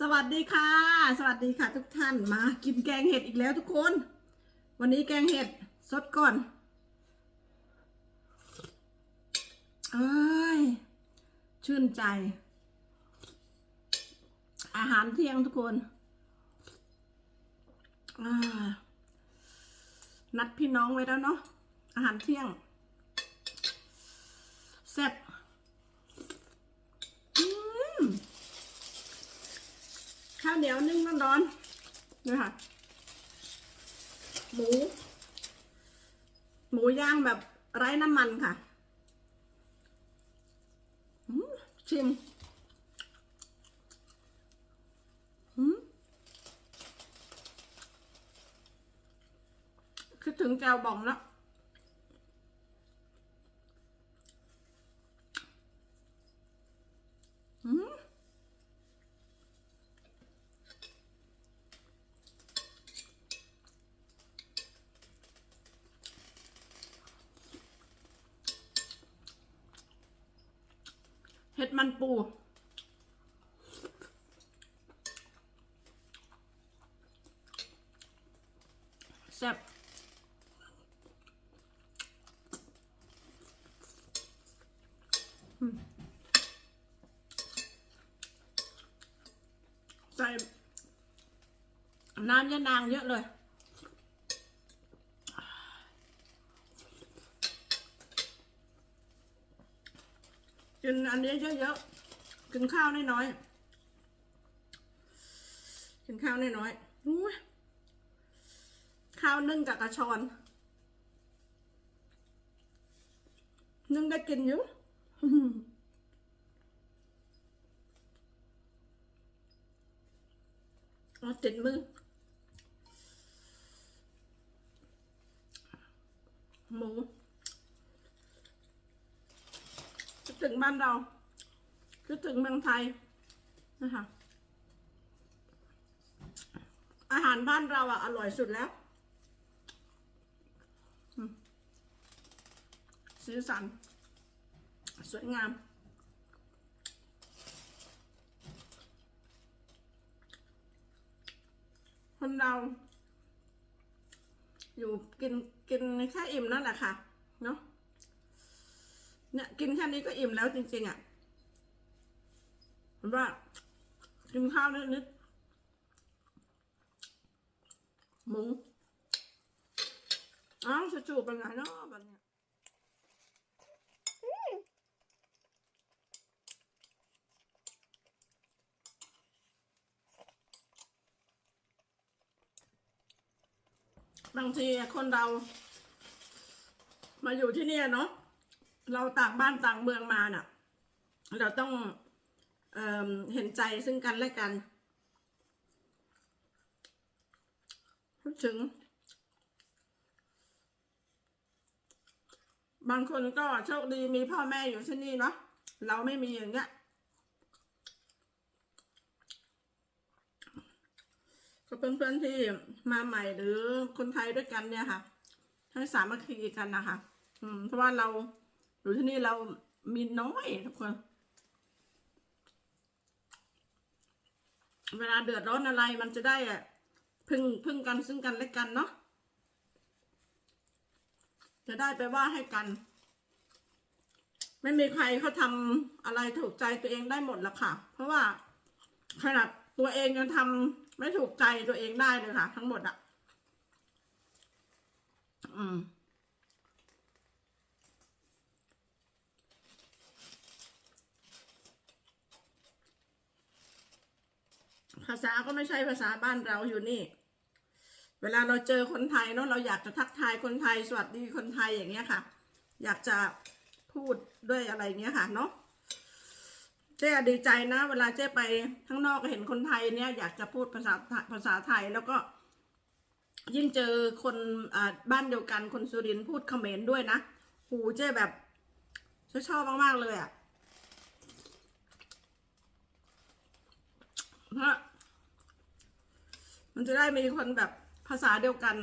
สวัสดีค่ะ สวัสดีค่ะทุกท่านมากินแกงเห็ดอีกแล้วทุกคน วันนี้แกงเห็ดสดก่อนเอ้ยชื่นใจ อาหารเที่ยงทุกคนนัดพี่น้องไว้แล้วเนาะอาหารเที่ยงแซ่บอืม ข้าว เหนียวนึ่งร้อนๆนี่ค่ะ หมู หมูย่างแบบไร้น้ำมันค่ะอืมชิมอืมคิดถึงแจวบองแล้ว อืม เห็ด มันปู แซ่บใส่น้ำยะนางเยอะเลย กินอันนี้เยอะๆ กินข้าวน้อยๆ กินข้าวน้อยๆอู้ยข้าวนึ่งกับกระชอน นึ่งได้กินอยู่เอาติดมือ หมู คิด ถึงบ้านเรา คิดถึงเมืองไทยนะคะ อาหารบ้านเราอะอร่อยสุดแล้ว สีสัน สวยงามคนเรา อยู่กินกินแค่อิ่มนั่นแหละค่ะ เนาะ เนี่ยกินแค่นี้ก็อิ่มแล้วจริง ๆอะ่ะเห็นว่ากินข้าวนิดๆหมูอ้าวจะจูบเป็นไงเนาะแบบเนี้ยบางทีคนเรา มาอยู่ที่นี่เนาะ เราต่างบ้านต่างเมืองมาน่ะ เราต้องเอเห็นใจซึ่งกันและกันพูดถึง บางคนก็โชคดีมีพ่อแม่อยู่ที่นี่เนาะเราไม่มีอย่างเงี้ยก็เพื่อนๆที่มาใหม่หรือคนไทยด้วยกันเนี่ยค่ะ ให้สามัคคีกันนะคะ อืม เพราะว่าเรา อยู่ที่นี่เรามีน้อยทุกคน เวลาเดือดร้อนอะไรมันจะได้อะพึ่งพึ่งกันซึ่งกันและกันเนาะจะได้ไปว่าให้กัน ไม่มีใครเขาทำอะไรถูกใจตัวเองได้หมดหรอกค่ะ เพราะว่าขนาดตัวเองยังทำไม่ถูกใจตัวเองได้เลยค่ะ ทั้งหมดอะอืม ภาษาก็ไม่ใช่ภาษาบ้านเราอยู่นี่ เวลาเราเจอคนไทยเนาะเราอยากจะทักทายคนไทย สวัสดีคนไทยอย่างเงี้ยค่ะ อยากจะพูดด้วยอะไรเงี้ยค่ะเนาะเจ๊ดีใจนะ เวลาเจ๊ไปข้างนอกเห็นคนไทยเนี่ยอยากจะพูดภาษาภาษาไทยแล้วก็ ยิ่งเจอคนอบ้านเดียวกันคนสุรินทร์พูดเขมรด้วยนะหูเจ๊แบบชอบมาก ๆ เลยอะ่ะเพราะ มันจะได้มีคนแบบภาษาเดียวกัน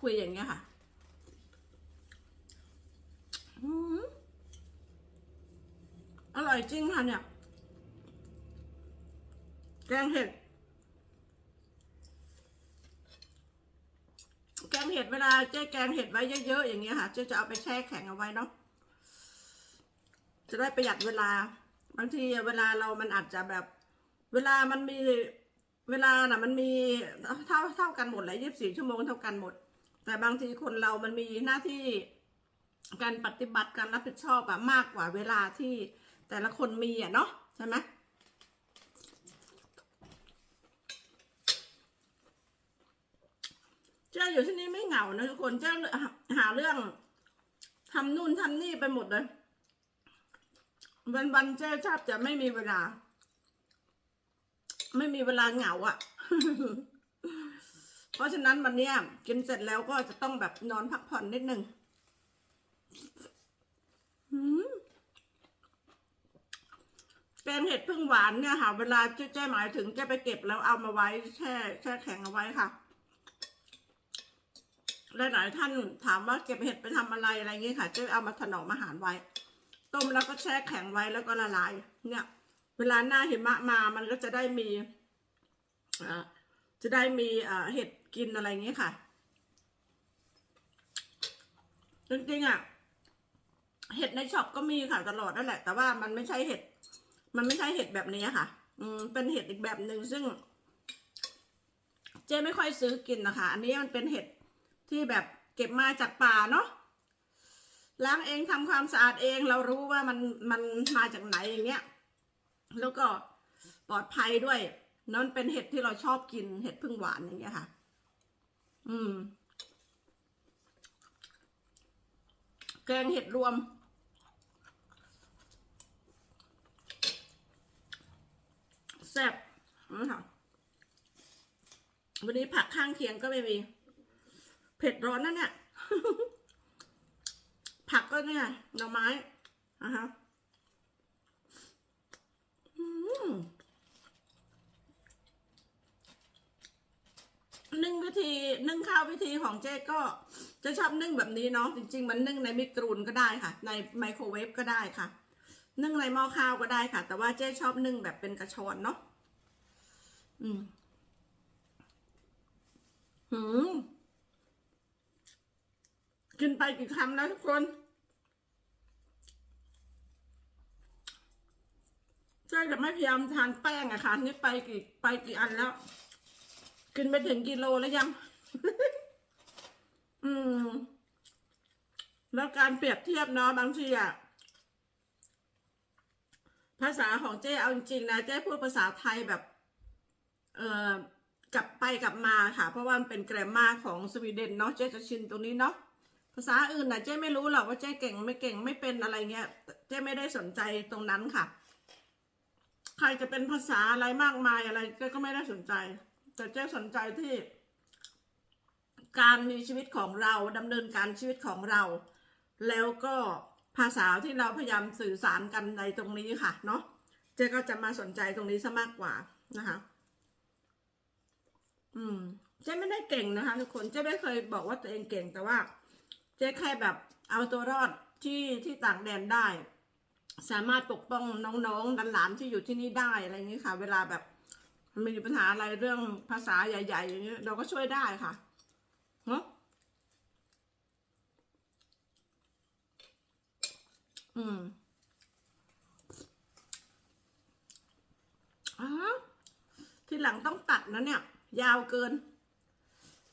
คุยอย่างเงี้ยค่ะอร่อยจริงค่ะเนี่ย แกงเห็ด แกงเห็ดเวลาเจ๊แกงเห็ดไว้เยอะๆอย่างเงี้ยค่ะเจ๊จะเอาไปแช่แข็งเอาไว้เนาะ จะได้ประหยัดเวลา บางทีเวลาเรามันอาจจะแบบ เวลามันมี เวลาน่ะมันมีเท่าเท่ากันหมดเลยยี่สิบสี่ชั่วโมงเท่ากันหมด แต่บางทีคนเรามันมีหน้าที่การปฏิบัติการรับผิดชอบอะมากกว่าเวลาที่แต่ละคนมีอะเนาะใช่ไหมเจ้าอยู่ที่นี่ไม่เหงานะทุกคนเจ้าหาเรื่องทำนู่นทำนี่ไปหมดเลย วันวันเจ้าชอบจะไม่มีเวลา ไม่มีเวลาเหงาอะ่ะ เพราะฉะนั้นวันเนี้ยกินเสร็จแล้วก็จะต้องแบบนอนพักผ่อนนิดนึงแกงเห็ดพึ่งหวานเนี่ยค่ะ เวลาเจ๊หมายถึงเจ๊ไปเก็บแล้วเอามาไว้แช่แช่แข็งเอาไว้ค่ะหลายๆท่านถามว่าเก็บเห็ดไปทำอะไรอะไรเงี้ยค่ะเจ๊เอามาถนอมอาหารไว้ ต้มแล้วก็แช่แข็งไว้แล้วก็ละลาย เนี่ย เวลาหน้าหิมะมามันก็จะได้มีจะได้มีเห็ดกินอะไรเงี้ยค่ะจริงๆอะเห็ดในช็อปก็มีค่ะตลอดนั่นแหละ แต่ว่ามันไม่ใช่เห็ด มันไม่ใช่เห็ดแบบนี้ค่ะ อืมเป็นเห็ดอีกแบบหนึ่งซึ่ง เจ๊ไม่ค่อยซื้อกินนะคะ อันนี้มันเป็นเห็ดที่แบบเก็บมาจากป่าเนาะล้างเองทำความสะอาดเองเรารู้ว่ามันมันมาจากไหนอย่างเงี้ย แล้วก็ปลอดภัยด้วยนั่นเป็นเห็ดที่เราชอบกินเห็ดพึ่งหวานอย่างเงี้ยค่ะ อืม แกงเห็ดรวม แซ่บนะค่ะ วันนี้ผักข้างเคียงก็ไม่มี เผ็ดร้อนนั่นเนี่ย ผักก็เนี่ยหน่อไม้นะคะอืม นึ่งวิธีนึ่งข้าววิธีของเจ๊ก็จะชอบนึ่งแบบนี้เนาะจริง ๆ มันนึ่งในมิกรูนก็ได้ค่ะ ในไมโครเวฟก็ได้ค่ะ นึ่งในหม้อข้าวก็ได้ค่ะ แต่ว่าเจ๊ชอบนึ่งแบบเป็นกระชอนเนาะอืมหืมกินไปกี่คำแล้วทุกคน ใช่จะไม่พยายามทานแป้งอะค่ะ นี่ไปกี่ไปกี่อันแล้วกินไปถึงกิโลแล้วยัง อืม แล้วการเปรียบเทียบเนาะบางทีอะภาษาของเจ้เอาจริงๆนะเจ้พูดภาษาไทยแบบ เอ่อกลับไปกลับมาค่ะ เพราะว่ามันเป็นแกรมมาของสวีเดนเนาะเจ๊จะชินตรงนี้เนาะภาษาอื่นนะเจ๊ไม่รู้หรอกว่าเจ๊เก่งไม่เก่งไม่เป็นอะไรเงี้ย เจ๊ไม่ได้สนใจตรงนั้นค่ะ ใครจะเป็นภาษาอะไรมากมายอะไรเจ๊ก็ไม่ได้สนใจ แต่เจ๊สนใจที่ การมีชีวิตของเราดำเนินการชีวิตของเรา แล้วก็ภาษาที่เราพยายามสื่อสารกันในตรงนี้ค่ะ เนาะเจ๊ก็จะมาสนใจตรงนี้ซะมากกว่านะคะ อืมเจ๊ไม่ได้เก่งนะคะทุกคนเจ๊ไม่เคยบอกว่าตัวเองเก่งแต่ว่า เจ๊แค่แบบเอาตัวรอดที่ที่ต่างแดนได้ สามารถปกป้องน้องๆหลานๆที่อยู่ที่นี่ได้อะไรอย่างนี้ค่ะ เวลาแบบมีปัญหาอะไรเรื่องภาษาใหญ่ ๆ อย่างนี้เราก็ช่วยได้ค่ะเนาะอืมอ้าวทีหลังต้องตัดนะเนี่ย ยาวเกิน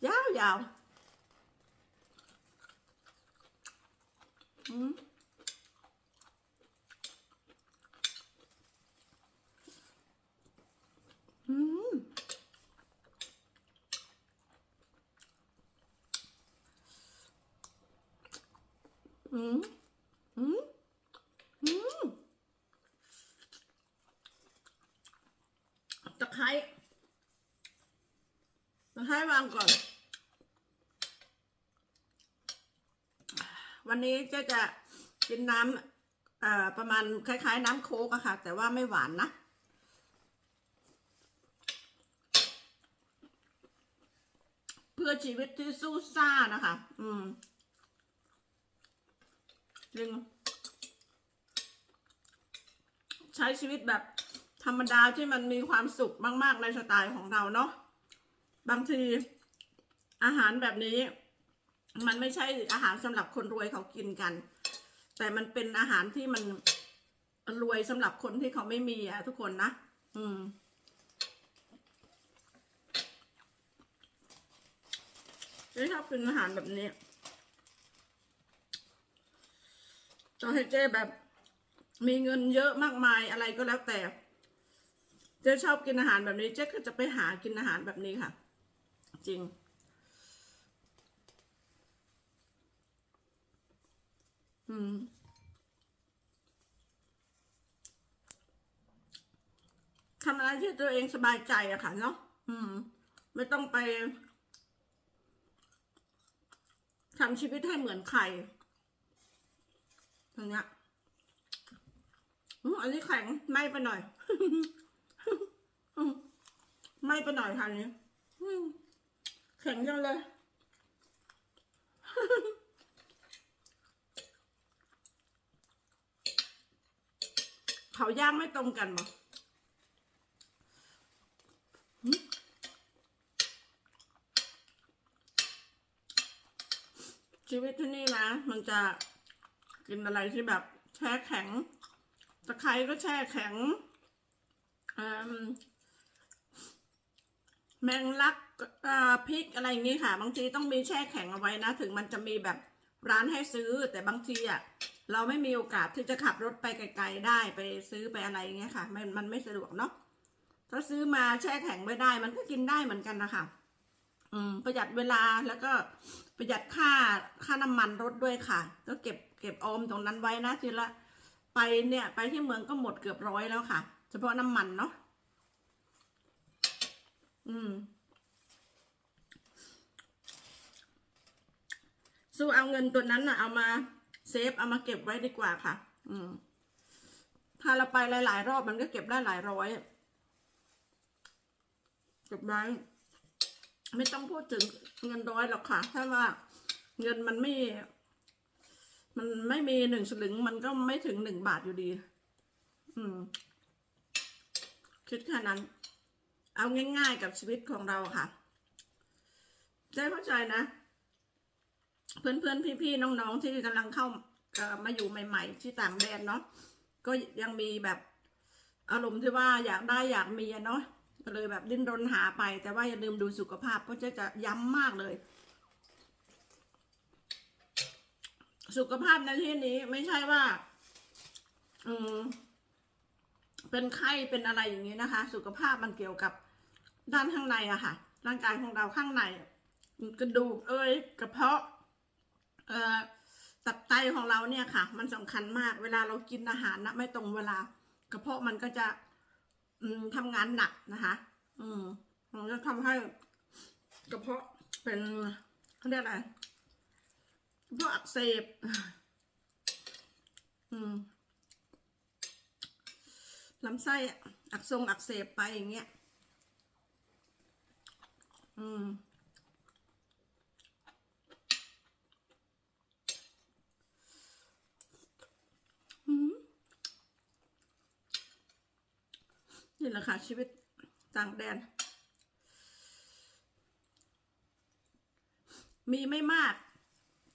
ยาวยาวอืม อืมอืมอืมอืมตะไคร้ตะไคร้วางก่อน วันนี้จ๊จะกินน้ำประมาณคล้าย ๆ น้ำโค้กอะค่ะ แต่ว่าไม่หวานนะ พื่อชีวิตที่สู้ซ่านะคะ อืมจริงใช้ชีวิตแบบธรรมดาที่มันมีความสุขมาก ๆ ในสไตล์ของเราเนาะ บางทีอาหารแบบนี้ มันไม่ใช่อาหารสำหรับคนรวยเขากินกัน แต่มันเป็นอาหารที่มันรวยสำหรับคนที่เขาไม่มีอะทุกคนนะ อืม เจ๊ชอบกินอาหารแบบนี้ต่อให้เจ๊แบบ มีเงินเยอะมากมายอะไรก็แล้วแต่ เจ๊ชอบกินอาหารแบบนี้ เจ๊ก็จะไปหากินอาหารแบบนี้ค่ะ จริงอืมทำอะไรที่ตัวเองสบายใจอะค่ะเนาะอืม ไม่ต้องไป ทำชีวิตให้เหมือนใครอย่างเงี้ยอันนี้แข็งไม่ไปหน่อยไม่ไปหน่อยค่ะอันนี้แข็งจังเลยเขาย่างไม่ตรงกันมั้ง ชีวิตที่นี่นะ มันจะกินอะไรที่แบบแช่แข็ง ตะไคร้ก็แช่แข็งมแมงลักพริกอะไรอย่างงี้ค่ะ บางทีต้องมีแช่แข็งเอาไว้นะ ถึงมันจะมีแบบร้านให้ซื้อ แต่บางทีอะเราไม่มีโอกาสที่จะขับรถไปไกลๆได้ไปซื้อไปอะไรอย่างเงี้ยค่ะ มันมันไม่สะดวกเนาะถ้าซื้อมาแช่แข็งไม่ได้ มันก็กินได้เหมือนกันนะคะ อืมประหยัดเวลาแล้วก็ประหยัดค่าค่าน้ำมันรถด้วยค่ะ ก็เก็บเก็บออมตรงนั้นไว้นะทีละไปเนี่ยไปที่เมืองก็หมดเกือบร้อยแล้วค่ะ เฉพาะน้ำมันเนาะอืมสู้เอาเงินตัวนั้นน่ะเอามาเซฟเอามาเก็บไว้ดีกว่าค่ะ อืมถ้าเราไปหลาย ๆ รอบมันก็เก็บได้หลายร้อยเก็บไว้ ไม่ต้องพูดถึงเงินร้อยหรอกค่ะ ถ้าว่าเงินมันไม่ มันไม่มีหนึ่งสลึง มันก็ไม่ถึงหนึ่งบาทอยู่ดี อืม คิดแค่นั้น เอาง่าย ๆ กับชีวิตของเราค่ะได้เข้าใจนะ เพื่อนๆ พี่ๆ น้องๆ ที่กำลังเข้ามาอยู่ใหม่ ๆ ที่ต่างแดนเนาะ ก็ยังมีแบบอารมณ์ที่ว่าอยากได้อยากมีเนาะ ก็เลยแบบดิ้นรนหาไป แต่ว่าอย่าลืมดูสุขภาพ เพราะเจะจะย้ำมากเลย สุขภาพในที่นี้ไม่ใช่ว่า อืมเป็นไข้เป็นอะไรอย่างนี้นะคะ สุขภาพมันเกี่ยวกับด้านข้างในอะค่ะ ร่างกายของเราข้างใน กระดูกเอ้ยกระเพาะ เอ่อตับไตของเราเนี่ยค่ะ มันสำคัญมากเวลาเรากินอาหารนะไม่ตรงเวลากระเพาะมันก็จะ ทำงานหนักนะคะ อืมมันจะทำให้กระเพาะเป็นเขาเรียกอะไรกระเพาะอักเสบอืมลำไส้อักทรงอักเสบไปอย่างเงี้ย อืม อืม นี่แหละค่ะชีวิตต่างแดน มีไม่มาก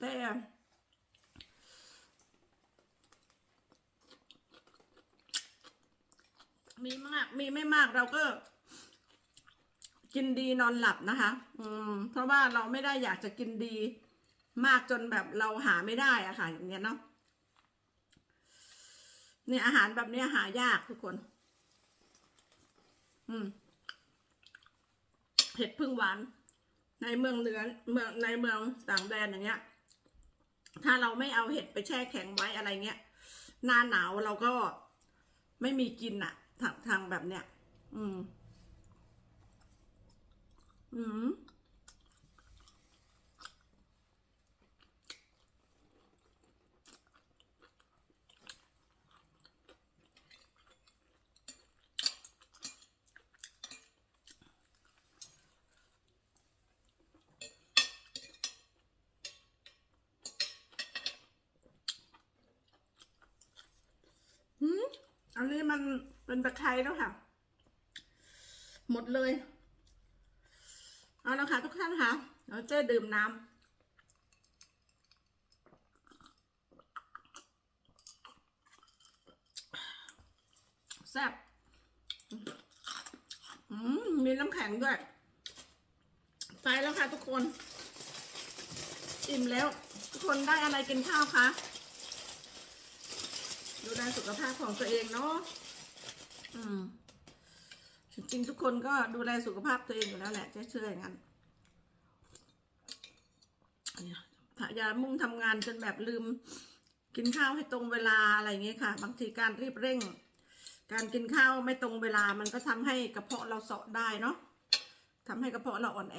แต่ มีมาก มีไม่มากเราก็กินดีนอนหลับนะคะ อืม เพราะว่าเราไม่ได้อยากจะกินดีมากจนแบบเราหาไม่ได้อะค่ะอย่างเงี้ยเนาะเนี่ยอาหารแบบเนี้ยหายากทุกคน อืมเห็ดพึ่งหวาน ในเมืองเหนือเมืองในเมืองต่างแดนอย่างเงี้ย ถ้าเราไม่เอาเห็ดไปแช่แข็งไว้อะไรเงี้ยหน้าหนาวเราก็ไม่มีกินอะทางทางแบบเนี้ยอืม อืม หืม อันนี้มันเป็นตะไคร้แล้วค่ะ หมดเลย เอาละค่ะทุกท่านค่ะเดี๋ยวเจ๊ดื่มน้ำแซ่บมมีน้ำแข็งด้วย ไปแล้วค่ะทุกคน อิ่มแล้ว ทุกคนได้อะไรกินข้าวคะ ดูแลสุขภาพของตัวเองเนาะอืมจริงๆทุกคนก็ดูแลสุขภาพตัวเองอยู่แล้วแหละเจ๊เชื่ออย่างนั้นถ้าอย่ามุ่งทำงานจนแบบลืม กินข้าวให้ตรงเวลาอะไรอย่างเงี้ยค่ะ บางทีการรีบเร่ง การกินข้าวไม่ตรงเวลามันก็ทำให้กระเพาะเราเสาะได้เนาะทำให้กระเพาะเราอ่อนแอ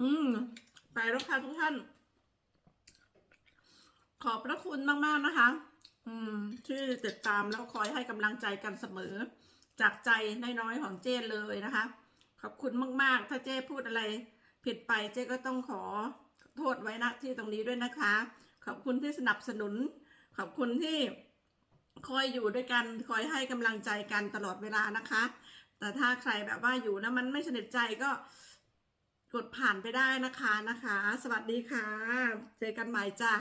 อืมไปแล้วค่ะทุกท่าน ขอบพระคุณมาก ๆ นะคะ อืมที่ติดตามแล้วคอยให้กำลังใจกันเสมอ จากใจน้อยๆของเจ้เลยนะคะ ขอบคุณมากๆ ถ้าเจ้พูดอะไรผิดไปเจ้ก็ต้องขอโทษไว้ณที่ตรงนี้ด้วยนะคะ ขอบคุณที่สนับสนุน ขอบคุณที่คอยอยู่ด้วยกันคอยให้กำลังใจกันตลอดเวลานะคะ แต่ถ้าใครแบบว่าอยู่นะมันไม่สนิทใจก็กดผ่านไปได้นะคะนะคะ สวัสดีค่ะ เจอกันใหม่จ้า